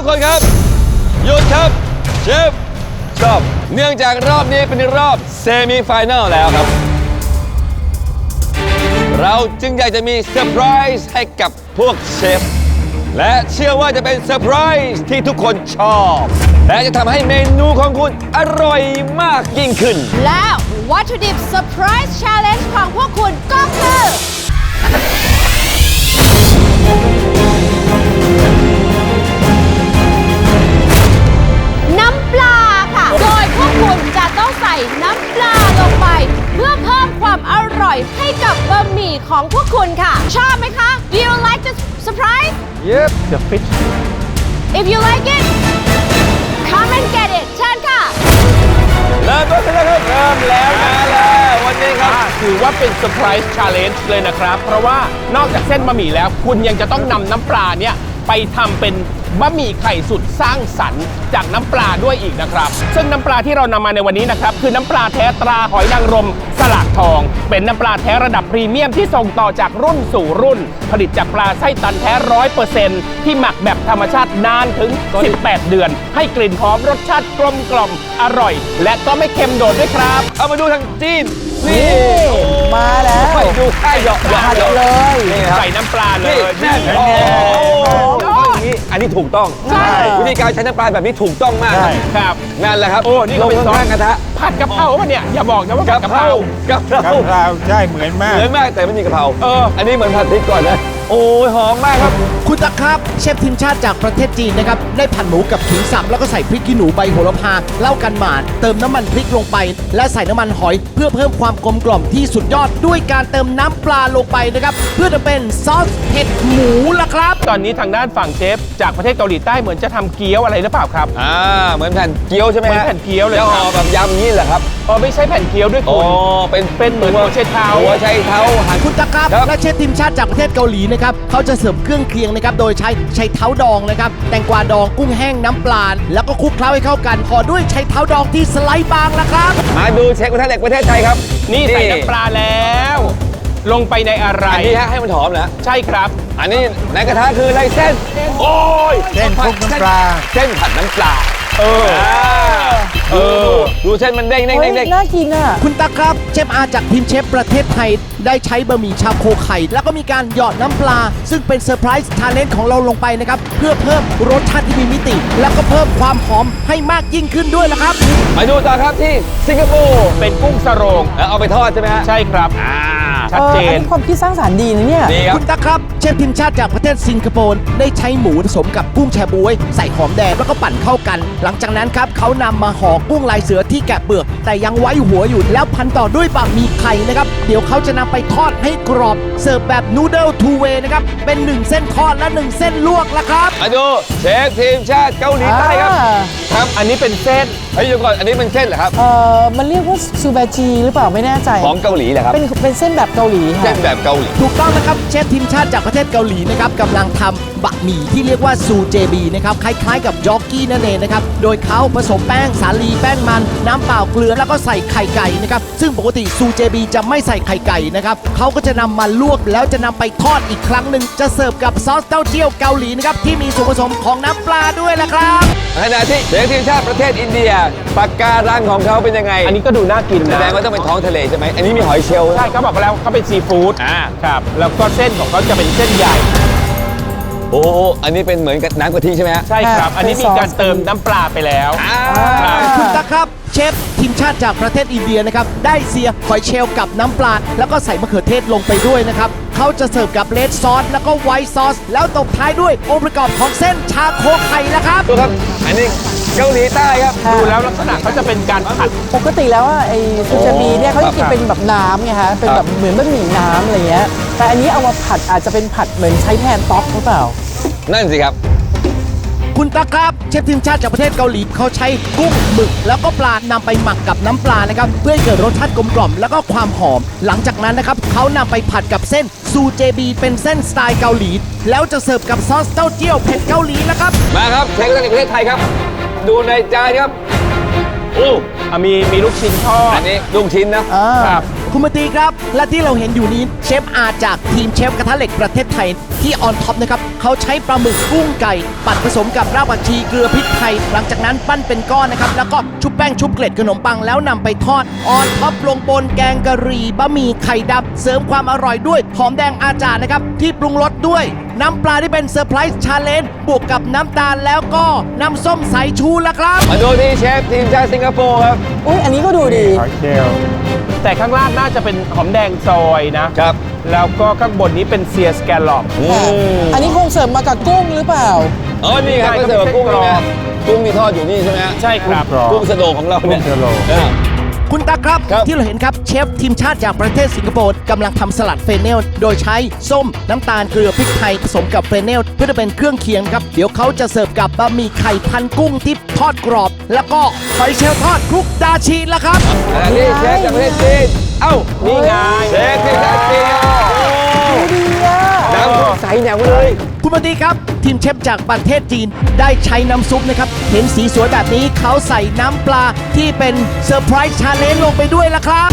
ทุกคนครับหยุดครับเชฟชอบเนื่องจากรอบนี้เป็นรอบเซมิไฟแนลแล้วครับ เราจึงอยากจะมีเซอร์ไพรส์ให้กับพวกเชฟ และเชื่อว่าจะเป็นเซอร์ไพรส์ที่ทุกคนชอบ และจะทำให้เมนูของคุณอร่อยมากยิ่งขึ้น แล้ววัตถุดิบเซอร์ไพรส์ชาเลนจ์ของพวกคุณก็คือ Yep the fish If you like it come and get it เชิญค่ะ เริ่มต้นกันแล้วครับเริ่มแล้วมาแล้ววันนี้ครับอ่าถือว่าเป็นเซอร์ไพรส์ชาเลนจ์เลยนะครับ เพราะว่านอกจากเส้นบะหมี่แล้ว คุณยังจะต้องนำน้ำปลาเนี่ย ไปทำเป็นบะหมี่ไข่สุดสร้างสรรค์จากน้ำปลาด้วยอีกนะครับ ซึ่งน้ำปลาที่เรานำมาในวันนี้นะครับ คือน้ำปลาแท้ตราหอยนางรม สลากทอง เป็นน้ำปลาแท้ระดับพรีเมียมที่ส่งต่อจากรุ่นสู่รุ่น ผลิตจากปลาไส้ตันแท้ร้อยเปอร์เซ็นต์ที่หมักแบบธรรมชาตินานถึง 18 เดือน ให้กลิ่นหอมรสชาติกลมกล่อมอร่อย และก็ไม่เค็มโดดด้วยครับ เอามาดูทางจีน นี่มาแล้วไปดูแค่หยอกหยอกหยอกเลยนี่ครับใส่น้ำปลาเลนี่ยแน่นโอ้โหเอาอย่างนี้อันนี้ถูกต้องใช่วิธีการใช้น้ำปลาแบบนี้ถูกต้องมากครับครับนั่นแหละครับโอ้นี่ก็เป็นลงซอสข้างๆกระทะผัดกะเพราปะเนี่ยอย่าบอกนะว่ากะผัดกะเพเพรารากะเพรากะเพราใช่เหมือนมากเหมือนมากแต่ไม่มีกะเพราเอออันนี้เหมือนผัดพริกก่อนนะ โอ้ยหอมมากครับ คุณตักครับ เชฟทีมชาติจากประเทศจีนนะครับ ได้ผัดหมูกับขิงสับ แล้วก็ใส่พริกขี้หนูใบโหระพาเหล้ากันหมาด เติมน้ำมันพริกลงไป และใส่น้ำมันหอย เพื่อเพิ่มความกลมกล่อมที่สุดยอดด้วยการเติมน้ำปลาลงไปนะครับ เพื่อจะเป็นซอสเห็ดหมูละครับ ตอนนี้ทางด้านฝั่งเชฟจากประเทศเกาหลีใต้เหมือนจะทำเกี๊ยวอะไรหรือเปล่าครับ อ่าเหมือนแผ่นเกี๊ยวใช่ไหมเหมืฮะอนแผ่นเกี๊ยวเลยจะครับห่อแบบยำนี้เหรอครับอ๋อไม่ใช่แผ่นเกี๊ยวด้วยอ๋คุอณ เป็นเป็นเหมือนหัวไชเท้า หัวไชเท้าหั่น คุณตักครับ ครับ และเชฟทีมชาติจากประเทศเกาหลีนะครับเขาจะเสิร์ฟเครื่องเคียงนะครับโดยใช้ไชเท้าดองนะครับแตงกวาดองกุ้งแห้งน้ำปลาแล้วก็คลุกเคล้าให้เข้ากันห่อด้วยไชเท้าดองที่สไลด์บางละครับมาดูเช็คกระทะเหล็กประเทศไทยครับ นี่ใส่น้ำปลาแล้ว ลงไปในอะไรอันนี้ฮะให้มันหอมนะใช่ครับ อันนี้ในกระทะคืออะไรเส้น โอ้ยเส้นคลุกน้ำปลาเส้นผัดน้ำปลา เออเออดูเส้นมันเด้งเด้งเฮ้เด้ยงเด้งน่ากินอะ คุณตั๊กครับ เชฟอาจากทีมเชฟประเทศไทย ได้ใช้บะหมี่ชาโคไข่ แล้วก็มีการหยอดน้ำปลา ซึ่งเป็นเซอร์ไพรส์ทาเลนต์ของเราลงไปนะครับ เพื่อเพิ่มรสชาติที่มีมิติ แล้วก็เพิ่มความหอมให้มากยิ่งขึ้นด้วยละครับ มาดูต่อครับที่สิงคโปร์เป็นกุ้งสโรงแล้วเอาไปทอดใช่ไหมฮะใช่ครับอ่า ชัดเจอออันนี้ความคิดสร้างสรรค์ดีนะเนี่ยนี่ครับ คุณตั๊กครับ เชฟทีมชาติจากประเทศสิงคโปร์ได้ใช้หมูผสมกับกุ้งแชบวย ใส่หอมแดงแล้วก็ปั่นเข้ากัน หลังจากนั้นครับเขานำมาห่อกุ้งลายเสือที่แกะเปลือก แต่ยังไว้หัวอยู่แล้วพันต่อด้วยบะหมี่ไข่นะครับ เดี๋ยวเขาจะนำไปทอดให้กรอบ เสิร์ฟแบบนูเดิลทูเวย์นะครับ เป็นหนึ่งเส้นทอดและหนึ่งเส้นลวกละครับ มาดูเชฟทีมชาติเกาหลีใต้ครับอ่าครับ อันนี้เป็นเส้นเฮ้ยเดี๋ยวก่อนอันนี้เป็นเส้นเหรอครับ เออมันเรียกว่าซูเบจีหรือเปล่าไม่แน่ใจ ของเกาหลีเหรอครับเป็นเป็นเส้นแบบเกาหลีเส้ค่ะนแบบเกาหลี ถูกต้องนะครับเชฟทีมชาติจากประเทศเกาหลีนะครับกำลังทำบะหมี่ที่เรียกว่าซูเจบีนะครับคล้ายๆกับยอกกี้นั่นเองนะครับโดยเขาผสมแป้งสาลีแป้งมัน น้ำเปล่าเกลือแล้วก็ใส่ไข่ไก่นะครับซึ่งปกติซูเจบีจะไม่ใส่ไข่ไก่นะครับเขาก็จะนำมาลวกแล้วจะนำไปทอดอีกครั้งหนึ่งจะเสิร์ฟกับซอสเต้าเจี้ยวเกาหลีนะครับที่มีส่วนผสมของน้ำปลาด้วยละครับขณะที่เชฟทีมชาติประเทศอินเดียปากการังของเขาเป็นยังไง อันนี้ก็ดูน่ากินแสนะดงว่าต้องเป็นท้องทะเลใช่ไหมอันนี้มีหอยเชลล์ใช่เขาบอกแล้วเขาเป็นซีฟู้ดอ่าครับแล้วก็เส้นของเขาจะเป็นเส้นใหญ่ โอ้โหอันนี้เป็นเหมือนกับน้ำกะทิใช่ไหมฮะใช่ครับ อันนี้มีการเติมน้ำปลาไปแล้ว อ่าคุณตั๊กครับ เชฟทีมชาติจากประเทศอินเดียนะครับ ได้เสียหอยเชลล์กับน้ำปลา แล้วก็ใส่มะเขือเทศลงไปด้วยนะครับ เขาจะเสิร์ฟกับเลดซอสแล้วก็ไวท์ซอส แล้วตบท้ายด้วยองค์ประกอบของเส้นชาโคไข่ละครับดูครับ อันนี้เกาหลีใต้ครับค่ะดูแล้วลักษณะเขาจะเป็นการผัด ปกติแล้วอะไอซูจาบีเนี่ยเขาจะกินเป็นแบบน้ำไงฮะ เป็นแบบเหมือนบะหมี่น้ำอะไรเงี้ย แต่อันนี้เอามาผัดอาจจะเป็นผัดเหมือนใช้แทนต๊อกหรือเปล่า นั่นสิครับ คุณตั๊กครับเชฟทีมชาติจากประเทศเกาหลีเขาใช้กุ้งหมึก แล้วก็ปลานำไปหมักกับน้ำปลานะครับ เพื่อให้เกิดรสชาติกลมกล่อมแล้วก็ความหอม หลังจากนั้นนะครับเขานำไปผัดกับเส้น ซูเจบีเป็นเส้นสไตล์เกาหลี แล้วจะเสิร์ฟกับซอสเต้าเจี้ยวเผ็ดเกาหลีนะครับ มาครับเชฟกระทะเหล็กประเทศไทยครับ ดูในจานครับโอ้อะมีมีลูกชิ้นทออัดนนี้ลูกชิ้นนะอ่า ครับ คุณมาตีครับ และที่เราเห็นอยู่นี้เชฟอาจากทีมเชฟกระทะเหล็กประเทศไทยที่ออนท็อปนะครับเขาใช้ปลาหมึกกุ้งไก่ ปั่นผสมกับรากผักชีเกลือพริกไทย หลังจากนั้นปั้นเป็นก้อนนะครับ แล้วก็ชุบแป้งชุบเกล็ดขนมปังแล้วนำไปทอดออนท็อปลงบนแกงกะหรี่บะหมี่ไข่ดำเสริมความอร่อยด้วยหอมแดงอาจารย์นะครับที่ปรุงรสด้วย น้ำปลาที่เป็นเซอร์ไพรส์ชาเลนจ์บวกกับน้ำตาลแล้วก็น้ำส้มสายชูละครับ มาดูที่เชฟทีมชาติสิงคโปร์ครับ อุ้ยอันนี้ก็ดูดีหอยเชลล์แต่ข้างล่างน่าจะเป็นหอมแดงซอยนะครับ แล้วก็ข้างบนนี้เป็นเซียสแกลลอปอืค่ะมอันนี้คงเสริมมากับกุ้งหรือเปล่าอ๋อนี่ครับใช่ก็เสิร์ฟกุ้งก็ใช่เป็นไหมเส้นกรอบกุ้งที่ทอดอยู่นี่ใช่ไหมฮะใช่ครับกรอบกุ้งสะโดงของเราเนี่ยกุ้งสะโดงเออ คุณตาครับ ครับ ที่เราเห็นครับเชฟทีมชาติจากประเทศสิงคโปร์กำลังทำสลัดเฟรเนล โดยใช้ส้มน้ำตาลเกลือพริกไทยผสมกับเฟรเนล เพื่อจะเป็นเครื่องเคียงครับ เดี๋ยวเขาจะเสิร์ฟกับบะหมี่ไข่พันกุ้งที่ทอดกรอบ แล้วก็หอยเชลล์ทอดคลุกดาชีละครับ อันนี้เชฟจากประเทศจีนเอ้านี่ไงเชฟทีมชาติจีนโอ้ดูดีอะ น้ำใสแนวเลย คุณมาตีครับ ทีมเชฟจากประเทศจีนได้ใช้น้ำซุปนะครับ เห็นสีสวยแบบนี้เขาใส่น้ำปลาที่เป็นเซอร์ไพรส์ชาเลนจ์ลงไปด้วยละครับ